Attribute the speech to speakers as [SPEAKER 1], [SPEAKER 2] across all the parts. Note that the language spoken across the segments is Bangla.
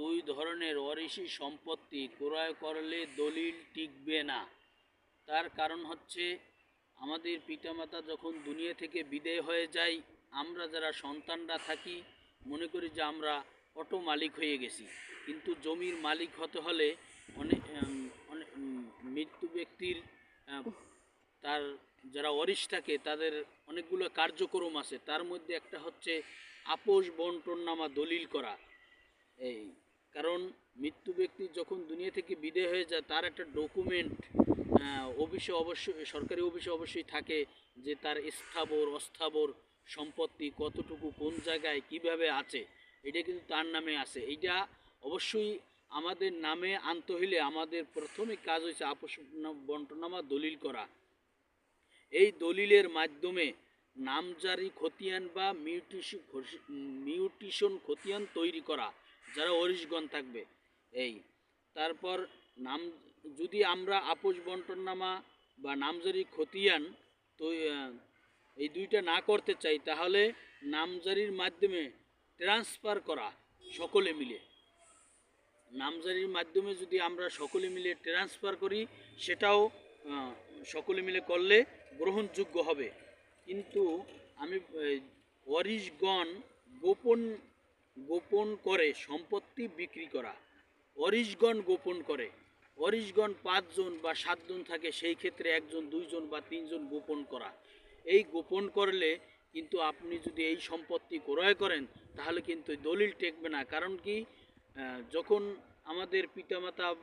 [SPEAKER 1] দুই ধরনের অরিসি সম্পত্তি ক্রয় করলে দলিল টিকবে না। তার কারণ হচ্ছে, আমাদের পিতামাতা যখন দুনিয়া থেকে বিদায় হয়ে যায়, আমরা যারা সন্তানরা থাকি, মনে করি যে আমরা অটো মালিক হয়ে গেছি। কিন্তু জমির মালিক হতে হলে অনেক অনেক মৃত্যু ব্যক্তির তার যারা অরিস থাকে, তাদের অনেকগুলো কার্যক্রম আছে। তার মধ্যে একটা হচ্ছে, আপোষ বন্টন নামা দলিল করা। এই কারণ মৃত্যু ব্যক্তি যখন দুনিয়া থেকে বিদায় হয়ে যায়, তার একটা ডকুমেন্ট অফিসে অবশ্যই সরকারি অফিসে অবশ্যই থাকে যে তার স্থাবর, অস্থাবর সম্পত্তি কতটুকু, কোন জায়গায়, কীভাবে আছে, এটা কিন্তু তার নামে আছে। এইটা অবশ্যই আমাদের নামে আনতে হইলে আমাদের প্রথমে কাজ হয়েছে আপোষ বন্টনামা দলিল করা। এই দলিলের মাধ্যমে নামজারি খতিয়ান বা মিউটিশন মিউটিশন খতিয়ান তৈরি করা। যারা অরিশগণ থাকবে, এই। তারপর নাম, যদি আমরা আপোষ বন্টননামা বা নামজারি খতিয়ান তো এই দুইটা না করতে চাই, তাহলে নামজারির মাধ্যমে ট্রান্সফার করা সকলে মিলে। নামজারির মাধ্যমে যদি আমরা সকলে মিলে ট্রান্সফার করি, সেটাও সকলে মিলে করলে গ্রহণযোগ্য হবে। কিন্তু আমি অরিশগণ গোপন গোপন করে সম্পত্তি বিক্রি করা। অরিশগণ গোপন করে। অরিশগণ পাঁচজন বা সাতজন থাকে, সেই ক্ষেত্রে একজন, দুইজন বা তিনজন গোপন করা। এই গোপন করলে কিন্তু আপনি যদি এই সম্পত্তি ক্রয় করেন, তাহলে কিন্তু দলিল টেকবে না। কারণ কি? যখন আমাদের পিতামাতা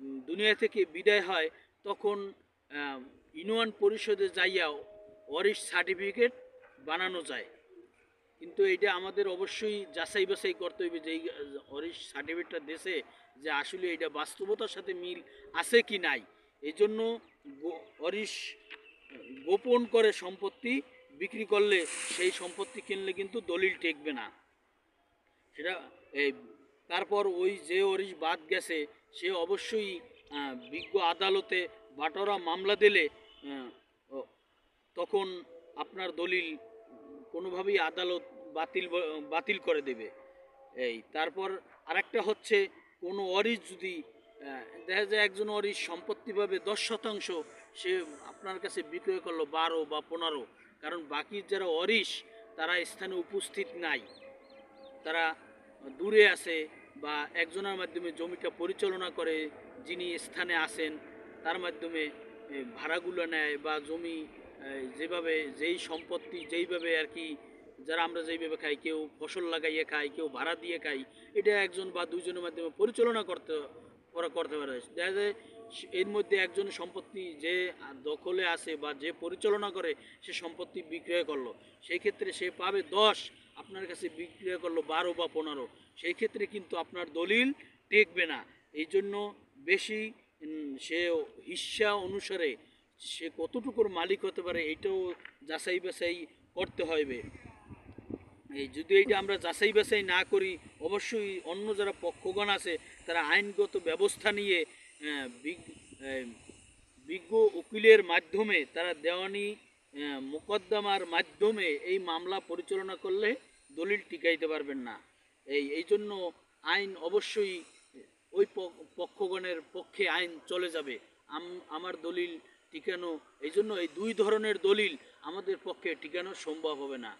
[SPEAKER 1] দুনিয়া থেকে বিদায় হয়, তখন ইউনিয়ন পরিষদে যাইয়াও অরিশ সার্টিফিকেট বানানো যায়। কিন্তু এইটা আমাদের অবশ্যই যাচাই বাছাই করতে হইবে যে এই সার্টিফিকেটটা দেশে যে আসলে এটা বাস্তবতার সাথে মিল আছে কি নাই। এই জন্য অরিশ গোপন করে সম্পত্তি বিক্রি করলে সেই সম্পত্তি কিনলে কিন্তু দলিল টেকবে না। সেটা এই তারপর ওই যে অরিশ বাদ গেছে, সে অবশ্যই বিজ্ঞ আদালতে বাটোরা মামলা দিলে তখন আপনার দলিল কোনোভাবেই আদালত বাতিল বাতিল করে দেবে। এই, তারপর আরেকটা হচ্ছে, কোনো অরিস যদি দেখা যায় একজন অরিস সম্পত্তি পাবে দশ শতাংশ, সে আপনার কাছে বিক্রয় করল বারো বা পনেরো। কারণ বাকি যারা অরিস তারা স্থানে উপস্থিত নাই। তারা দূরে আছে বা একজনের মাধ্যমে জমিটা পরিচালনা করে, যিনি স্থানে আসেন তার মাধ্যমে ভাড়াগুলো নেয় বা জমি যেভাবে, যেই সম্পত্তি, যেইভাবে আর কি যারা আমরা যেইভাবে খাই, কেউ ফসল লাগাইয়ে খাই, কেউ ভাড়া দিয়ে খাই, এটা একজন বা দুইজনের মাধ্যমে পরিচালনা করতে, করা, করতে পারে দেখা যায় এর মধ্যে একজন সম্পত্তি যে দখলে আছে বা যে পরিচালনা করে, সে সম্পত্তি বিক্রয় করল। সেই ক্ষেত্রে সে পাবে দশ, আপনার কাছে বিক্রয় করল বারো বা পনেরো। সেই ক্ষেত্রে কিন্তু আপনার দলিল টেকবে না। এই জন্য বেশি সে হিস্সা অনুসারে সে কতটুকুর মালিক হতে পারে, এটাও যাচাই বাছাই করতে হবে এই যদি এইটা আমরা যাচাই বাছাই না করি, অবশ্যই অন্য যারা পক্ষগণ আছে, তারা আইনগত ব্যবস্থা নিয়ে বিজ্ঞ উকিলের মাধ্যমে, তারা দেওয়ানি মোকদ্দমার মাধ্যমে এই মামলা পরিচালনা করলে দলিল টিকাইতে পারবেন না। এই এই জন্য আইন অবশ্যই ওই পক্ষগণের পক্ষে আইন চলে যাবে। আমার দলিল টিকানো, এই জন্য এই দুই ধরনের দলিল আমাদের পক্ষে টিকানো সম্ভব হবে না।